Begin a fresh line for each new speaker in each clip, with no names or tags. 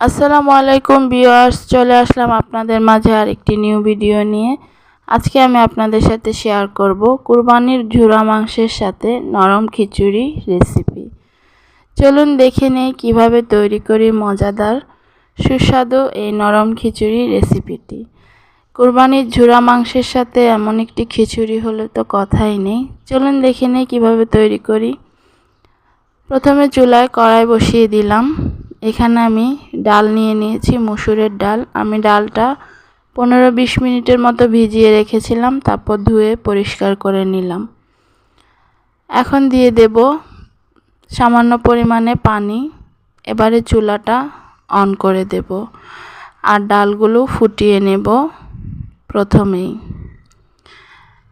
আসসালামু আলাইকুম ভিউয়ার্স, চলে আসলাম আপনাদের মাঝে আর একটি নিউ ভিডিও নিয়ে। আজকে আমি আপনাদের সাথে শেয়ার করব কুরবানির ঝুরা মাংসের সাথে নরম খিচুড়ি রেসিপি। চলুন দেখে নেই কীভাবে তৈরি করি মজাদার, সুস্বাদু এই নরম খিচুড়ি রেসিপিটি। কুরবানির ঝুরা মাংসের সাথে এমন একটি খিচুড়ি হলে তো কথাই নেই। চলুন দেখে নেই কীভাবে তৈরি করি। প্রথমে চুলায় কড়াই বসিয়ে দিলাম। এখানে আমি ডাল নিয়ে নিয়েছি, মুসুরের ডাল। আমি ডালটা পনেরো বিশ মিনিটের মতো ভিজিয়ে রেখেছিলাম, তারপর ধুয়ে পরিষ্কার করে নিলাম। এখন দিয়ে দেব সামান্য পরিমাণে পানি। এবারে চুলাটা অন করে দেব আর ডালগুলো ফুটিয়ে নেব প্রথমেই।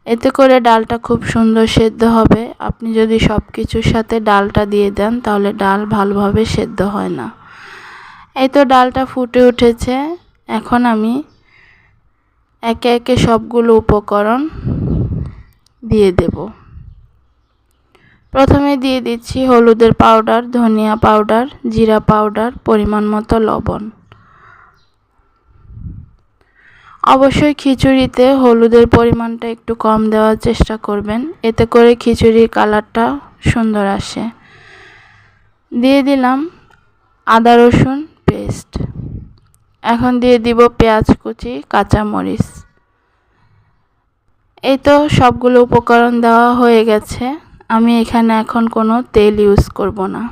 এতে করে ডালটা খুব সুন্দর সেদ্ধ হবে। আপনি যদি সব কিছুর সাথে ডালটা দিয়ে দেন, তাহলে ডাল ভালোভাবে সেদ্ধ হয় না। এই তো ডালটা ফুটে উঠেছে। এখন আমি একে একে সবগুলো উপকরণ দিয়ে দেব। প্রথমে দিয়ে দিচ্ছি হলুদের পাউডার, ধনিয়া পাউডার, জিরা পাউডার, পরিমাণ মতো লবণ। অবশ্যই খিচুড়িতে হলুদের পরিমাণটা একটু কম দেওয়ার চেষ্টা করবেন। এতে করে খিচুড়ির কালারটা সুন্দর আসে। দিয়ে দিলাম আদা রসুন পেস্ট। এখন দিয়ে দিব পেঁয়াজ কুচি, কাঁচামরিচ। এই তো সবগুলো উপকরণ দেওয়া হয়ে গেছে। আমি এখানে এখন কোনো তেল ইউজ করব না।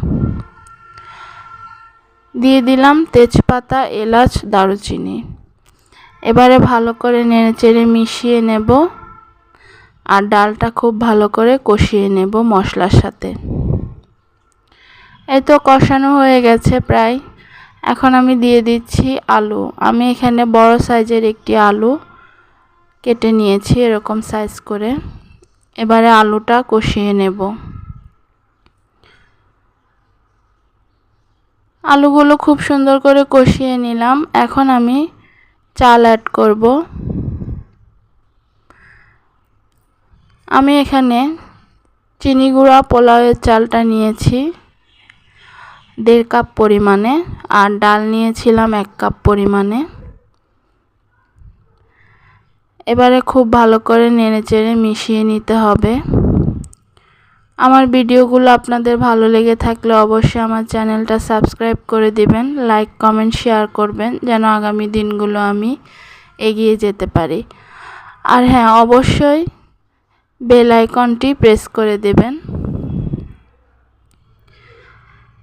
দিয়ে দিলাম তেজপাতা, এলাচ, দারুচিনি। এবারে ভালো করে নেড়ে চেড়ে মিশিয়ে নেব। আর ডালটা খুব ভালো করে কষিয়ে নেব মশলার সাথে। এই তো কষানো হয়ে গেছে প্রায়। এখন আমি দিয়ে দিচ্ছি আলু। আমি এখানে বড় সাইজের একটি আলু কেটে নিয়েছি এরকম সাইজ করে। এবারে আলুটা কষিয়ে নেব। আলুগুলো খুব সুন্দর করে কষিয়ে নিলাম। এখন আমি চাল অ্যাড করব। আমি এখানে চিনি গুঁড়া পোলাওয়ের চালটা নিয়েছি। দেড় কাপ পরিমাণে আর ডাল নিয়েছিলাম এক কাপ পরিমাণে। এবারে খুব ভালো করে নেড়ে চেড়ে মিশিয়ে নিতে হবে। আমার ভিডিওগুলো আপনাদের ভালো লেগে থাকলে অবশ্যই আমার চ্যানেলটা সাবস্ক্রাইব করে দিবেন, লাইক, কমেন্ট, শেয়ার করবেন, যেন আগামী দিনগুলো আমি এগিয়ে যেতে পারি। আর হ্যাঁ অবশ্যই বেল আইকনটি প্রেস করে দেবেন।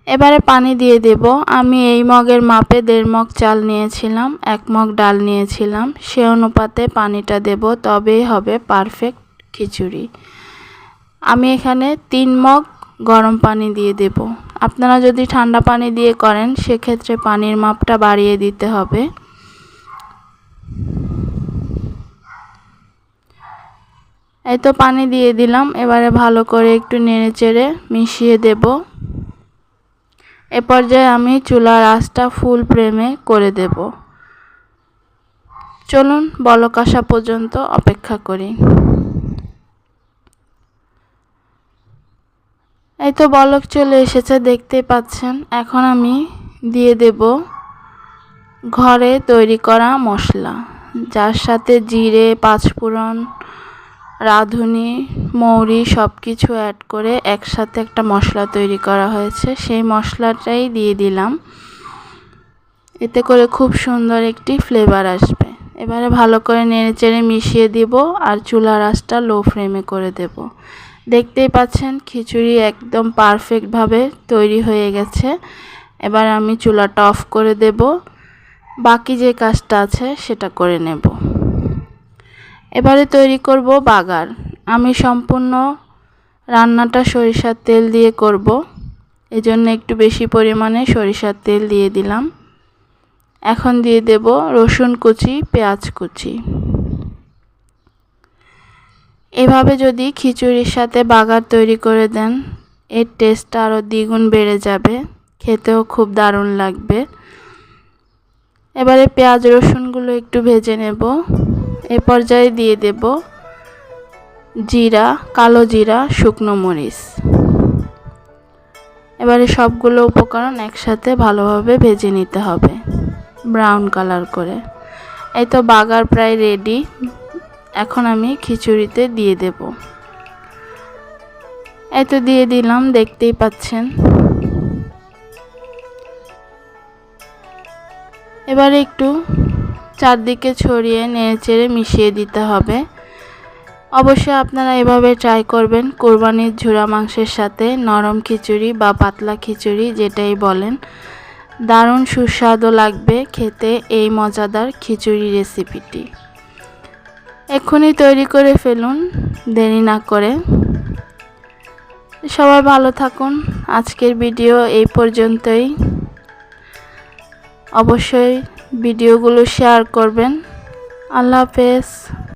এবারে পানি দিয়ে দেব। আমি এই মগের মাপে দেড় মগ চাল নিয়েছিলাম, এক মগ ডাল নিয়েছিলাম। সে অনুপাতে পানিটা দেব, তবেই হবে পারফেক্ট খিচুড়ি। আমি এখানে তিন মগ গরম পানি দিয়ে দেব। আপনারা যদি ঠান্ডা পানি দিয়ে করেন, সেক্ষেত্রে পানির মাপটা বাড়িয়ে দিতে হবে। এই তো পানি দিয়ে দিলাম। এবারে ভালো করে একটু নেড়ে চেড়ে মিশিয়ে দেব। এ পর্যায়ে আমি চুলার আঁচটা ফুল ফ্লেমে করে দেব। চলুন বলক পর্যন্ত অপেক্ষা করি। এই তো বলক চলে এসেছে দেখতে পাচ্ছেন। এখন আমি দিয়ে দেব ঘরে তৈরি করা মশলা, যার সাথে জিরে, পাঁচফোড়ন রাঁধুনি, মৌরি সব কিছু অ্যাড করে একসাথে একটা মশলা তৈরি করা হয়েছে। সেই মশলাটাই দিয়ে দিলাম। এতে করে খুব সুন্দর একটি ফ্লেভার আসবে। এবারে ভালো করে নেড়ে চেড়ে মিশিয়ে দিব আর চুলার আঁচটা লো ফ্লেমে করে দেব। দেখতেই পাচ্ছেন খিচুড়ি একদম পারফেক্টভাবে তৈরি হয়ে গেছে। এবার আমি চুলাটা অফ করে দেব। বাকি যে কাজটা আছে সেটা করে নেব। এবারে তৈরি করব বাগার। আমি সম্পূর্ণ রান্নাটা সরিষার তেল দিয়ে করব। এজন্য একটু বেশি পরিমাণে সরিষার তেল দিয়ে দিলাম। এখন দিয়ে দেব রসুন কুচি, পেঁয়াজ কুচি। এভাবে যদি খিচুড়ির সাথে বাগার তৈরি করে দেন, এর টেস্টটা আরও দ্বিগুণ বেড়ে যাবে। খেতেও খুব দারুণ লাগবে। এবারে পেঁয়াজ রসুনগুলো একটু ভেজে নেব। এ পর্যায়ে দিয়ে দেব জিরা, কালো জিরা, শুকনো মরিচ। এবারে সবগুলো উপকরণ একসাথে ভালোভাবে ভেজে নিতে হবে ব্রাউন কালার করে। এই তো বাগার প্রায় রেডি। এখন আমি খিচুড়িতে দিয়ে দেব। এই তো দিয়ে দিলাম, দেখতেই পাচ্ছেন। এবারে একটু চারদিকে ছড়িয়ে নেড়েচেড়ে মিশিয়ে দিতে হবে। অবশ্যই আপনারা এভাবে ট্রাই করবেন, কোরবানির ঝুরা মাংসের সাথে নরম খিচুড়ি বা পাতলা খিচুড়ি যেটাই বলেন। দারুণ সুস্বাদু লাগবে খেতে এই মজাদার খিচুড়ি রেসিপিটি এক্ষুনি তৈরি করে ফেলুন, দেরি না করে। সবাই ভালো থাকুন, আজকের ভিডিও এই পর্যন্তই। অবশ্যই ভিডিওগুলো শেয়ার করবেন। আল্লাহ হাফেজ।